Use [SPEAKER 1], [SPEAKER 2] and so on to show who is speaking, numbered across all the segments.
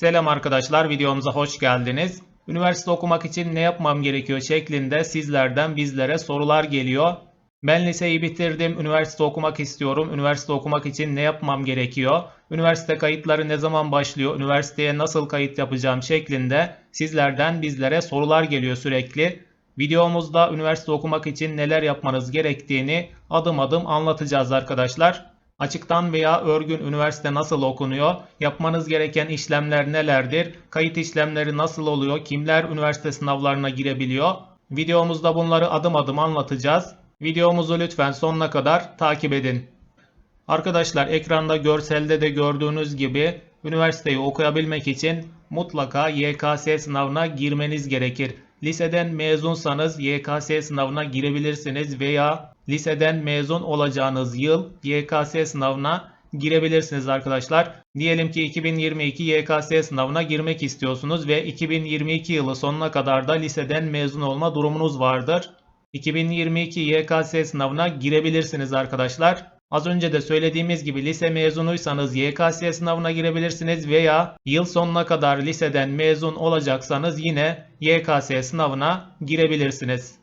[SPEAKER 1] Selam arkadaşlar, videomuza hoş geldiniz. Üniversite okumak için ne yapmam gerekiyor şeklinde sizlerden bizlere sorular geliyor. Ben liseyi bitirdim, üniversite okumak istiyorum. Üniversite okumak için ne yapmam gerekiyor? Üniversite kayıtları ne zaman başlıyor? Üniversiteye nasıl kayıt yapacağım şeklinde sizlerden bizlere sorular geliyor sürekli. Videomuzda üniversite okumak için neler yapmanız gerektiğini adım adım anlatacağız arkadaşlar. Açıktan veya örgün üniversite nasıl okunuyor? Yapmanız gereken işlemler nelerdir? Kayıt işlemleri nasıl oluyor? Kimler üniversite sınavlarına girebiliyor? Videomuzda bunları adım adım anlatacağız. Videomuzu lütfen sonuna kadar takip edin. Arkadaşlar ekranda görselde de gördüğünüz gibi üniversiteyi okuyabilmek için mutlaka YKS sınavına girmeniz gerekir. Liseden mezunsanız YKS sınavına girebilirsiniz veya liseden mezun olacağınız yıl YKS sınavına girebilirsiniz arkadaşlar. Diyelim ki 2022 YKS sınavına girmek istiyorsunuz ve 2022 yılı sonuna kadar da liseden mezun olma durumunuz vardır. 2022 YKS sınavına girebilirsiniz arkadaşlar. Az önce de söylediğimiz gibi lise mezunuysanız YKS sınavına girebilirsiniz veya yıl sonuna kadar liseden mezun olacaksanız yine YKS sınavına girebilirsiniz.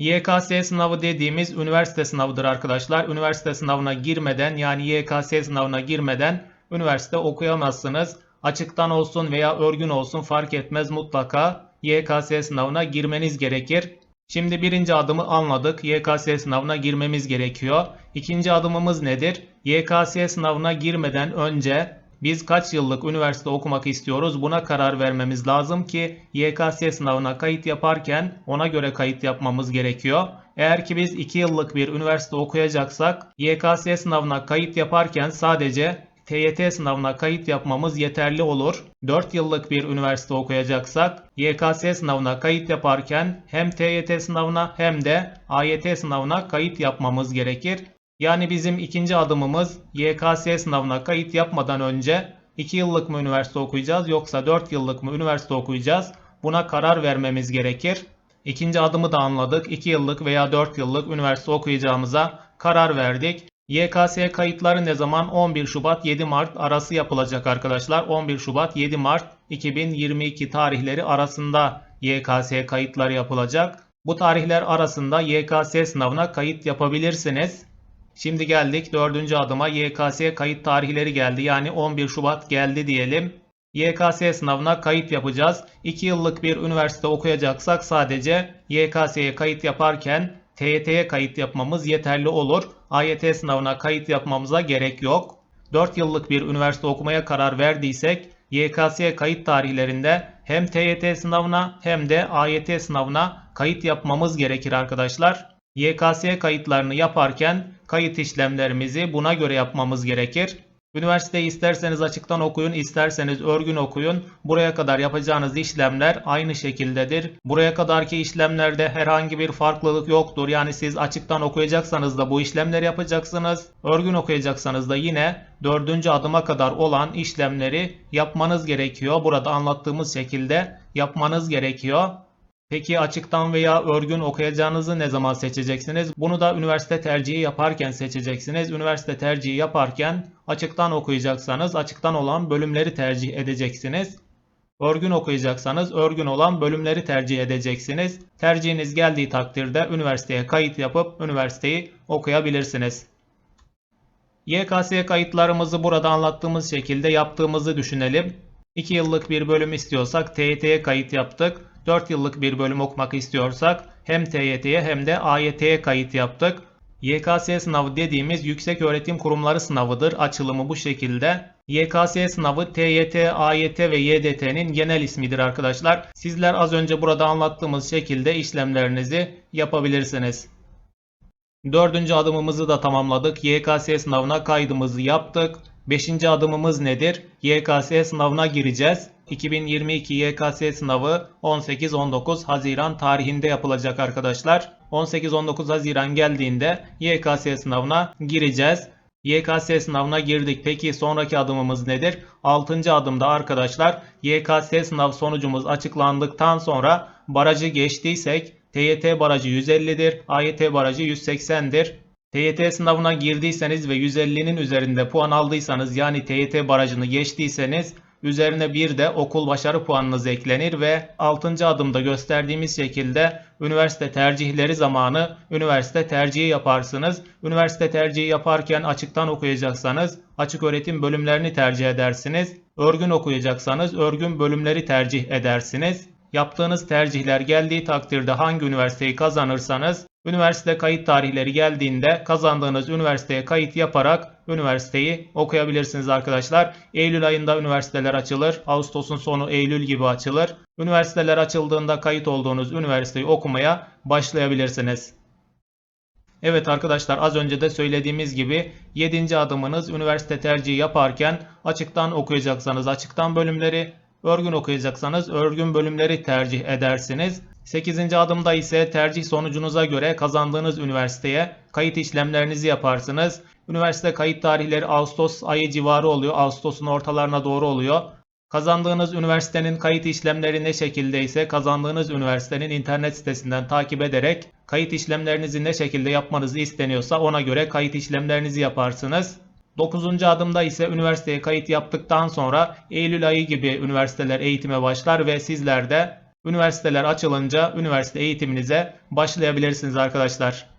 [SPEAKER 1] YKS sınavı dediğimiz üniversite sınavıdır arkadaşlar. Üniversite sınavına girmeden yani YKS sınavına girmeden üniversite okuyamazsınız. Açıktan olsun veya örgün olsun fark etmez mutlaka YKS sınavına girmeniz gerekir. Şimdi birinci adımı anladık. YKS sınavına girmemiz gerekiyor. İkinci adımımız nedir? YKS sınavına girmeden önce biz kaç yıllık üniversite okumak istiyoruz buna karar vermemiz lazım ki YKS sınavına kayıt yaparken ona göre kayıt yapmamız gerekiyor. Eğer ki biz 2 yıllık bir üniversite okuyacaksak YKS sınavına kayıt yaparken sadece TYT sınavına kayıt yapmamız yeterli olur. 4 yıllık bir üniversite okuyacaksak YKS sınavına kayıt yaparken hem TYT sınavına hem de AYT sınavına kayıt yapmamız gerekir. Yani bizim ikinci adımımız YKS sınavına kayıt yapmadan önce 2 yıllık mı üniversite okuyacağız yoksa 4 yıllık mı üniversite okuyacağız? Buna karar vermemiz gerekir. İkinci adımı da anladık. 2 yıllık veya 4 yıllık üniversite okuyacağımıza karar verdik. YKS kayıtları ne zaman? 11 Şubat 7 Mart arası yapılacak arkadaşlar. 11 Şubat 7 Mart 2022 tarihleri arasında YKS kayıtları yapılacak. Bu tarihler arasında YKS sınavına kayıt yapabilirsiniz. Şimdi geldik dördüncü adıma YKS kayıt tarihleri geldi. Yani 11 Şubat geldi diyelim. YKS sınavına kayıt yapacağız. 2 yıllık bir üniversite okuyacaksak sadece YKS'ye kayıt yaparken TYT'ye kayıt yapmamız yeterli olur. AYT sınavına kayıt yapmamıza gerek yok. 4 yıllık bir üniversite okumaya karar verdiysek YKS kayıt tarihlerinde hem TYT sınavına hem de AYT sınavına kayıt yapmamız gerekir arkadaşlar. YKS kayıtlarını yaparken kayıt işlemlerimizi buna göre yapmamız gerekir. Üniversiteyi isterseniz açıktan okuyun, isterseniz örgün okuyun. Buraya kadar yapacağınız işlemler aynı şekildedir. Buraya kadarki işlemlerde herhangi bir farklılık yoktur. Yani siz açıktan okuyacaksanız da bu işlemleri yapacaksınız. Örgün okuyacaksanız da yine dördüncü adıma kadar olan işlemleri yapmanız gerekiyor. Burada anlattığımız şekilde yapmanız gerekiyor. Peki açıktan veya örgün okuyacağınızı ne zaman seçeceksiniz? Bunu da üniversite tercihi yaparken seçeceksiniz. Üniversite tercihi yaparken açıktan okuyacaksanız açıktan olan bölümleri tercih edeceksiniz. Örgün okuyacaksanız örgün olan bölümleri tercih edeceksiniz. Tercihiniz geldiği takdirde üniversiteye kayıt yapıp üniversiteyi okuyabilirsiniz. YKS kayıtlarımızı burada anlattığımız şekilde yaptığımızı düşünelim. 2 yıllık bir bölüm istiyorsak TYT'ye kayıt yaptık. 4 yıllık bir bölüm okumak istiyorsak hem TYT'ye hem de AYT'ye kayıt yaptık. YKS sınavı dediğimiz yüksek öğretim kurumları sınavıdır. Açılımı bu şekilde. YKS sınavı TYT, AYT ve YDT'nin genel ismidir arkadaşlar. Sizler az önce burada anlattığımız şekilde işlemlerinizi yapabilirsiniz. Dördüncü adımımızı da tamamladık. YKS sınavına kaydımızı yaptık. Beşinci adımımız nedir? YKS sınavına gireceğiz. 2022 YKS sınavı 18-19 Haziran tarihinde yapılacak arkadaşlar. 18-19 Haziran geldiğinde YKS sınavına gireceğiz. YKS sınavına girdik. Peki sonraki adımımız nedir? 6. adımda arkadaşlar YKS sınav sonucumuz açıklandıktan sonra barajı geçtiysek TYT barajı 150'dir, AYT barajı 180'dir. TYT sınavına girdiyseniz ve 150'nin üzerinde puan aldıysanız yani TYT barajını geçtiyseniz üzerine bir de okul başarı puanınız eklenir ve 6. adımda gösterdiğimiz şekilde üniversite tercihleri zamanı üniversite tercihi yaparsınız. Üniversite tercihi yaparken açıktan okuyacaksanız açık öğretim bölümlerini tercih edersiniz. Örgün okuyacaksanız örgün bölümleri tercih edersiniz. Yaptığınız tercihler geldiği takdirde hangi üniversiteyi kazanırsanız üniversite kayıt tarihleri geldiğinde kazandığınız üniversiteye kayıt yaparak üniversiteyi okuyabilirsiniz arkadaşlar. Eylül ayında üniversiteler açılır. Ağustos'un sonu Eylül gibi açılır. Üniversiteler açıldığında kayıt olduğunuz üniversiteyi okumaya başlayabilirsiniz. Evet arkadaşlar az önce de söylediğimiz gibi 7. adımınız üniversite tercihi yaparken açıktan okuyacaksanız açıktan bölümleri, örgün okuyacaksanız örgün bölümleri tercih edersiniz. 8. adımda ise tercih sonucunuza göre kazandığınız üniversiteye kayıt işlemlerinizi yaparsınız. Üniversite kayıt tarihleri Ağustos ayı civarı oluyor. Ağustos'un ortalarına doğru oluyor. Kazandığınız üniversitenin kayıt işlemleri ne şekilde ise kazandığınız üniversitenin internet sitesinden takip ederek kayıt işlemlerinizi ne şekilde yapmanızı isteniyorsa ona göre kayıt işlemlerinizi yaparsınız. 9. adımda ise üniversiteye kayıt yaptıktan sonra Eylül ayı gibi üniversiteler eğitime başlar ve sizler de üniversiteler açılınca üniversite eğitiminize başlayabilirsiniz arkadaşlar.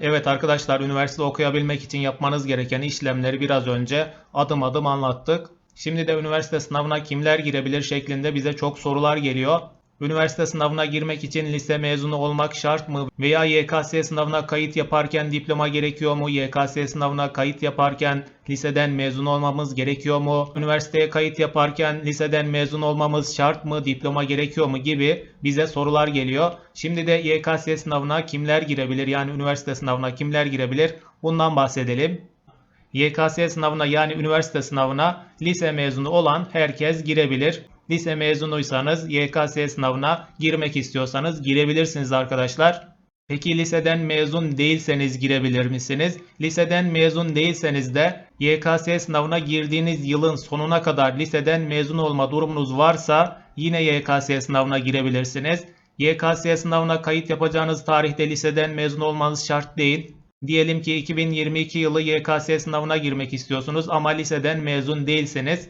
[SPEAKER 1] Evet arkadaşlar üniversite okuyabilmek için yapmanız gereken işlemleri biraz önce adım adım anlattık. Şimdi de üniversite sınavına kimler girebilir şeklinde bize çok sorular geliyor. Üniversite sınavına girmek için lise mezunu olmak şart mı? Veya YKS sınavına kayıt yaparken diploma gerekiyor mu? YKS sınavına kayıt yaparken liseden mezun olmamız gerekiyor mu? Üniversiteye kayıt yaparken liseden mezun olmamız şart mı? Diploma gerekiyor mu? Gibi bize sorular geliyor. Şimdi de YKS sınavına kimler girebilir? Yani üniversite sınavına kimler girebilir? Bundan bahsedelim. YKS sınavına yani üniversite sınavına lise mezunu olan herkes girebilir. Lise mezunuysanız YKS sınavına girmek istiyorsanız girebilirsiniz arkadaşlar. Peki liseden mezun değilseniz girebilir misiniz? Liseden mezun değilseniz de YKS sınavına girdiğiniz yılın sonuna kadar liseden mezun olma durumunuz varsa yine YKS sınavına girebilirsiniz. YKS sınavına kayıt yapacağınız tarihte liseden mezun olmanız şart değil. Diyelim ki 2022 yılı YKS sınavına girmek istiyorsunuz ama liseden mezun değilseniz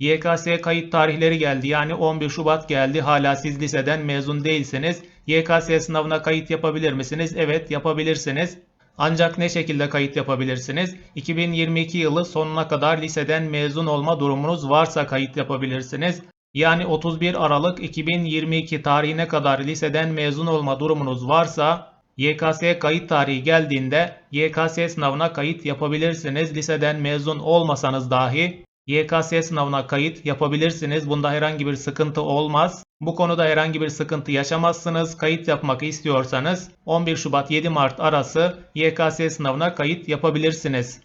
[SPEAKER 1] YKS kayıt tarihleri geldi. Yani 11 Şubat geldi. Hala siz liseden mezun değilseniz YKS sınavına kayıt yapabilir misiniz? Evet yapabilirsiniz. Ancak ne şekilde kayıt yapabilirsiniz? 2022 yılı sonuna kadar liseden mezun olma durumunuz varsa kayıt yapabilirsiniz. Yani 31 Aralık 2022 tarihine kadar liseden mezun olma durumunuz varsa YKS kayıt tarihi geldiğinde YKS sınavına kayıt yapabilirsiniz. Liseden mezun olmasanız dahi YKS sınavına kayıt yapabilirsiniz. Bunda herhangi bir sıkıntı olmaz. Bu konuda herhangi bir sıkıntı yaşamazsınız. Kayıt yapmak istiyorsanız 11 Şubat 7 Mart arası YKS sınavına kayıt yapabilirsiniz.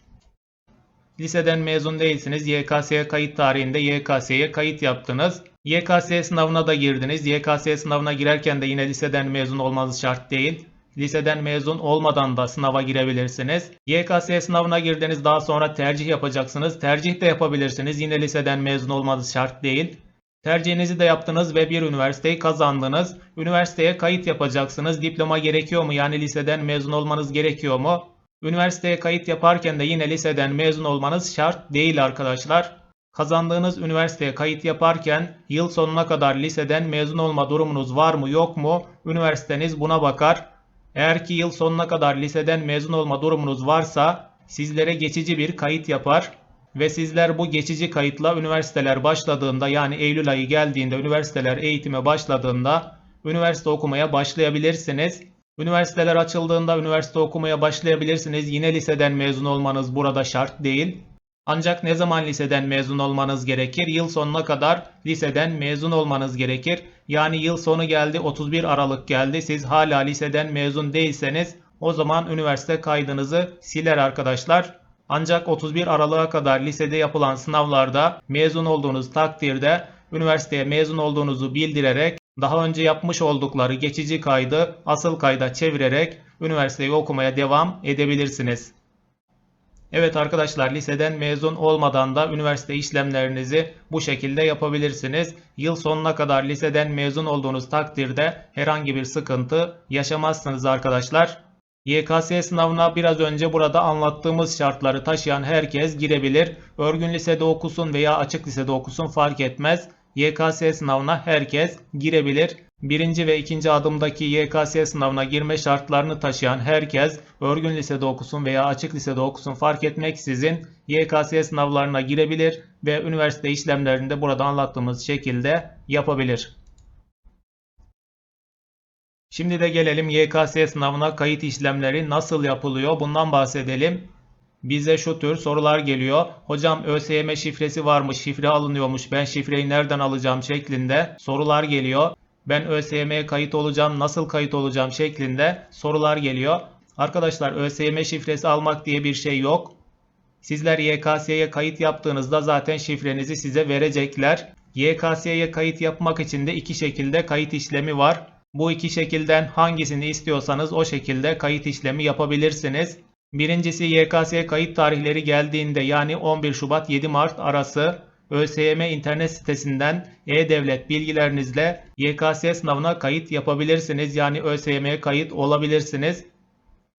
[SPEAKER 1] Liseden mezun değilsiniz. YKS kayıt tarihinde YKS'ye kayıt yaptınız. YKS sınavına da girdiniz. YKS sınavına girerken de yine liseden mezun olmanız şart değil. Liseden mezun olmadan da sınava girebilirsiniz. YKS sınavına girdiniz daha sonra tercih yapacaksınız. Tercih de yapabilirsiniz. Yine liseden mezun olmanız şart değil. Tercihinizi de yaptınız ve bir üniversiteyi kazandınız. Üniversiteye kayıt yapacaksınız. Diploma gerekiyor mu? Yani liseden mezun olmanız gerekiyor mu? Üniversiteye kayıt yaparken de yine liseden mezun olmanız şart değil arkadaşlar. Kazandığınız üniversiteye kayıt yaparken yıl sonuna kadar liseden mezun olma durumunuz var mı yok mu? Üniversiteniz buna bakar. Eğer ki yıl sonuna kadar liseden mezun olma durumunuz varsa sizlere geçici bir kayıt yapar ve sizler bu geçici kayıtla üniversiteler başladığında yani Eylül ayı geldiğinde üniversiteler eğitime başladığında üniversite okumaya başlayabilirsiniz. Üniversiteler açıldığında üniversite okumaya başlayabilirsiniz. Yine liseden mezun olmanız burada şart değil. Ancak ne zaman liseden mezun olmanız gerekir? Yıl sonuna kadar liseden mezun olmanız gerekir. Yani yıl sonu geldi 31 Aralık geldi. Siz hala liseden mezun değilseniz o zaman üniversite kaydınızı siler arkadaşlar. Ancak 31 Aralık'a kadar lisede yapılan sınavlarda mezun olduğunuz takdirde üniversiteye mezun olduğunuzu bildirerek daha önce yapmış oldukları geçici kaydı asıl kayda çevirerek üniversiteyi okumaya devam edebilirsiniz. Evet arkadaşlar liseden mezun olmadan da üniversite işlemlerinizi bu şekilde yapabilirsiniz. Yıl sonuna kadar liseden mezun olduğunuz takdirde herhangi bir sıkıntı yaşamazsınız arkadaşlar. YKS sınavına biraz önce burada anlattığımız şartları taşıyan herkes girebilir. Örgün lisede okusun veya açık lisede okusun fark etmez. YKS sınavına herkes girebilir. Birinci ve ikinci adımdaki YKS sınavına girme şartlarını taşıyan herkes örgün lisede okusun veya açık lisede okusun fark etmeksizin YKS sınavlarına girebilir ve üniversite işlemlerini de burada anlattığımız şekilde yapabilir. Şimdi de gelelim YKS sınavına kayıt işlemleri nasıl yapılıyor bundan bahsedelim. Bize şu tür sorular geliyor. Hocam ÖSYM şifresi varmış, şifre alınıyormuş. Ben şifreyi nereden alacağım şeklinde sorular geliyor. Ben ÖSYM'ye kayıt olacağım, nasıl kayıt olacağım şeklinde sorular geliyor. Arkadaşlar ÖSYM şifresi almak diye bir şey yok. Sizler YKS'ye kayıt yaptığınızda zaten şifrenizi size verecekler. YKS'ye kayıt yapmak için de iki şekilde kayıt işlemi var. Bu iki şekilden hangisini istiyorsanız o şekilde kayıt işlemi yapabilirsiniz. Birincisi YKS kayıt tarihleri geldiğinde yani 11 Şubat 7 Mart arası ÖSYM internet sitesinden e-devlet bilgilerinizle YKS sınavına kayıt yapabilirsiniz. Yani ÖSYM'ye kayıt olabilirsiniz.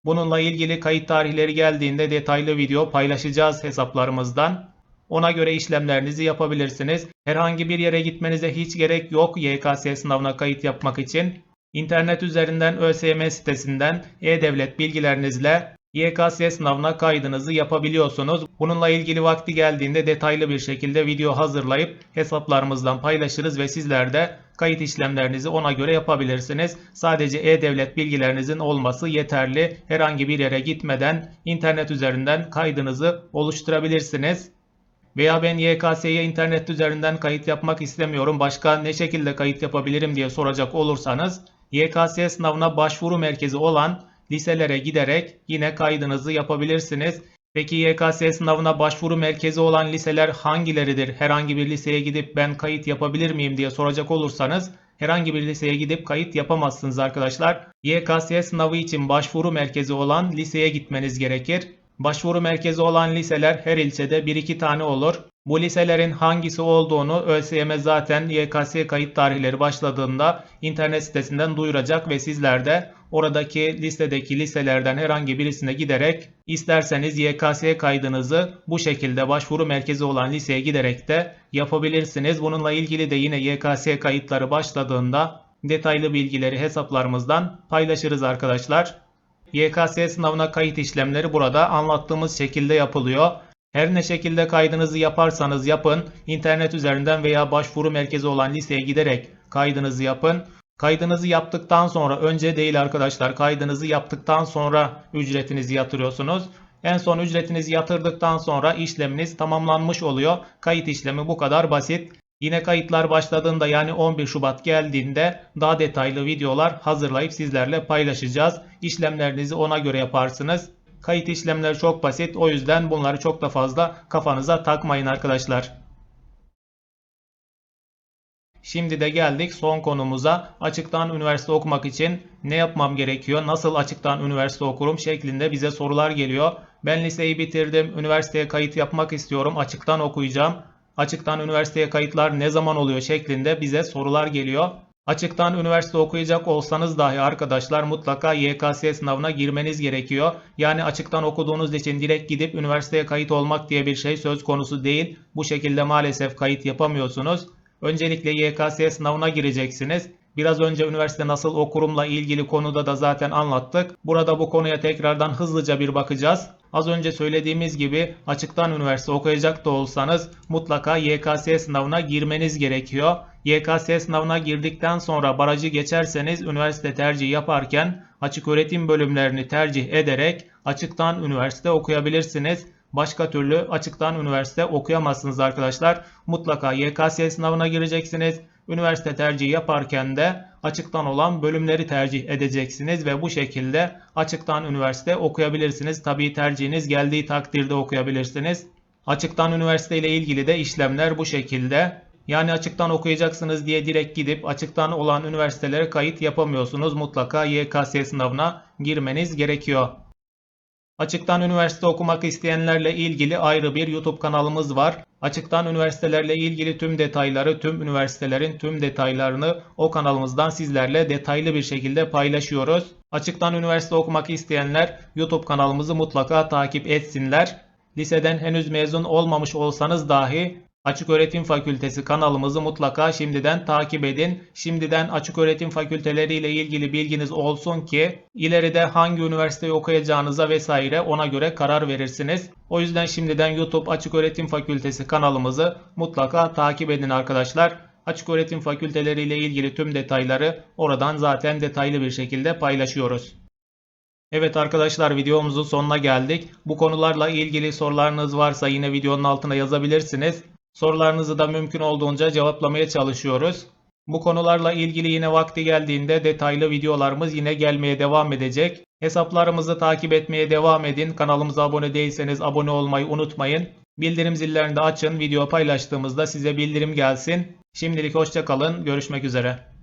[SPEAKER 1] Bununla ilgili kayıt tarihleri geldiğinde detaylı video paylaşacağız hesaplarımızdan. Ona göre işlemlerinizi yapabilirsiniz. Herhangi bir yere gitmenize hiç gerek yok YKS sınavına kayıt yapmak için. İnternet üzerinden ÖSYM sitesinden e-devlet bilgilerinizle YKS sınavına kaydınızı yapabiliyorsunuz. Bununla ilgili vakti geldiğinde detaylı bir şekilde video hazırlayıp hesaplarımızdan paylaşırız ve sizler de kayıt işlemlerinizi ona göre yapabilirsiniz. Sadece e-devlet bilgilerinizin olması yeterli. Herhangi bir yere gitmeden internet üzerinden kaydınızı oluşturabilirsiniz. Veya ben YKS'ye internet üzerinden kayıt yapmak istemiyorum. Başka ne şekilde kayıt yapabilirim diye soracak olursanız YKS sınavına başvuru merkezi olan liselere giderek yine kaydınızı yapabilirsiniz. Peki YKS sınavına başvuru merkezi olan liseler hangileridir? Herhangi bir liseye gidip ben kayıt yapabilir miyim diye soracak olursanız herhangi bir liseye gidip kayıt yapamazsınız arkadaşlar. YKS sınavı için başvuru merkezi olan liseye gitmeniz gerekir. Başvuru merkezi olan liseler her ilçede 1-2 tane olur. Bu liselerin hangisi olduğunu ÖSYM zaten YKS kayıt tarihleri başladığında internet sitesinden duyuracak ve sizler de oradaki listedeki liselerden herhangi birisine giderek isterseniz YKS kaydınızı bu şekilde başvuru merkezi olan liseye giderek de yapabilirsiniz. Bununla ilgili de yine YKS kayıtları başladığında detaylı bilgileri hesaplarımızdan paylaşırız arkadaşlar. YKS sınavına kayıt işlemleri burada anlattığımız şekilde yapılıyor. Her ne şekilde kaydınızı yaparsanız yapın, internet üzerinden veya başvuru merkezi olan liseye giderek kaydınızı yapın. Kaydınızı yaptıktan sonra önce değil arkadaşlar kaydınızı yaptıktan sonra ücretinizi yatırıyorsunuz. En son ücretinizi yatırdıktan sonra işleminiz tamamlanmış oluyor. Kayıt işlemi bu kadar basit. Yine kayıtlar başladığında yani 11 Şubat geldiğinde daha detaylı videolar hazırlayıp sizlerle paylaşacağız. İşlemlerinizi ona göre yaparsınız. Kayıt işlemleri çok basit. O yüzden bunları çok da fazla kafanıza takmayın arkadaşlar. Şimdi de geldik son konumuza. Açıktan üniversite okumak için ne yapmam gerekiyor? Nasıl açıktan üniversite okurum? şeklinde bize sorular geliyor. Ben liseyi bitirdim. Üniversiteye kayıt yapmak istiyorum. Açıktan okuyacağım. Açıktan üniversiteye kayıtlar ne zaman oluyor şeklinde bize sorular geliyor. Açıktan üniversite okuyacak olsanız dahi arkadaşlar mutlaka YKS sınavına girmeniz gerekiyor. Yani açıktan okuduğunuz için direkt gidip üniversiteye kayıt olmak diye bir şey söz konusu değil. Bu şekilde maalesef kayıt yapamıyorsunuz. Öncelikle YKS sınavına gireceksiniz. Biraz önce üniversite nasıl okurumla ilgili konuda da zaten anlattık. Burada bu konuya tekrardan hızlıca bir bakacağız. Az önce söylediğimiz gibi açıktan üniversite okuyacak da olsanız mutlaka YKS sınavına girmeniz gerekiyor. YKS sınavına girdikten sonra barajı geçerseniz üniversite tercihi yaparken açık öğretim bölümlerini tercih ederek açıktan üniversite okuyabilirsiniz. Başka türlü açıktan üniversite okuyamazsınız arkadaşlar. Mutlaka YKS sınavına gireceksiniz. Üniversite tercihi yaparken de açıktan olan bölümleri tercih edeceksiniz ve bu şekilde açıktan üniversite okuyabilirsiniz. Tabii tercihiniz geldiği takdirde okuyabilirsiniz. Açıktan üniversite ile ilgili de işlemler bu şekilde. Yani açıktan okuyacaksınız diye direkt gidip açıktan olan üniversitelere kayıt yapamıyorsunuz. Mutlaka YKS sınavına girmeniz gerekiyor. Açıktan üniversite okumak isteyenlerle ilgili ayrı bir YouTube kanalımız var. Açıktan üniversitelerle ilgili tüm detayları, tüm üniversitelerin tüm detaylarını o kanalımızdan sizlerle detaylı bir şekilde paylaşıyoruz. Açıktan üniversite okumak isteyenler YouTube kanalımızı mutlaka takip etsinler. Liseden henüz mezun olmamış olsanız dahi Açık Öğretim Fakültesi kanalımızı mutlaka şimdiden takip edin. Şimdiden açık öğretim fakülteleriyle ilgili bilginiz olsun ki ileride hangi üniversiteyi okuyacağınıza vesaire ona göre karar verirsiniz. O yüzden şimdiden YouTube Açık Öğretim Fakültesi kanalımızı mutlaka takip edin arkadaşlar. Açık öğretim fakülteleriyle ilgili tüm detayları oradan zaten detaylı bir şekilde paylaşıyoruz. Evet arkadaşlar videomuzun sonuna geldik. Bu konularla ilgili sorularınız varsa yine videonun altına yazabilirsiniz. Sorularınızı da mümkün olduğunca cevaplamaya çalışıyoruz. Bu konularla ilgili yine vakti geldiğinde detaylı videolarımız yine gelmeye devam edecek. Hesaplarımızı takip etmeye devam edin. Kanalımıza abone değilseniz abone olmayı unutmayın. Bildirim zillerini de açın. Video paylaştığımızda size bildirim gelsin. Şimdilik hoşça kalın. Görüşmek üzere.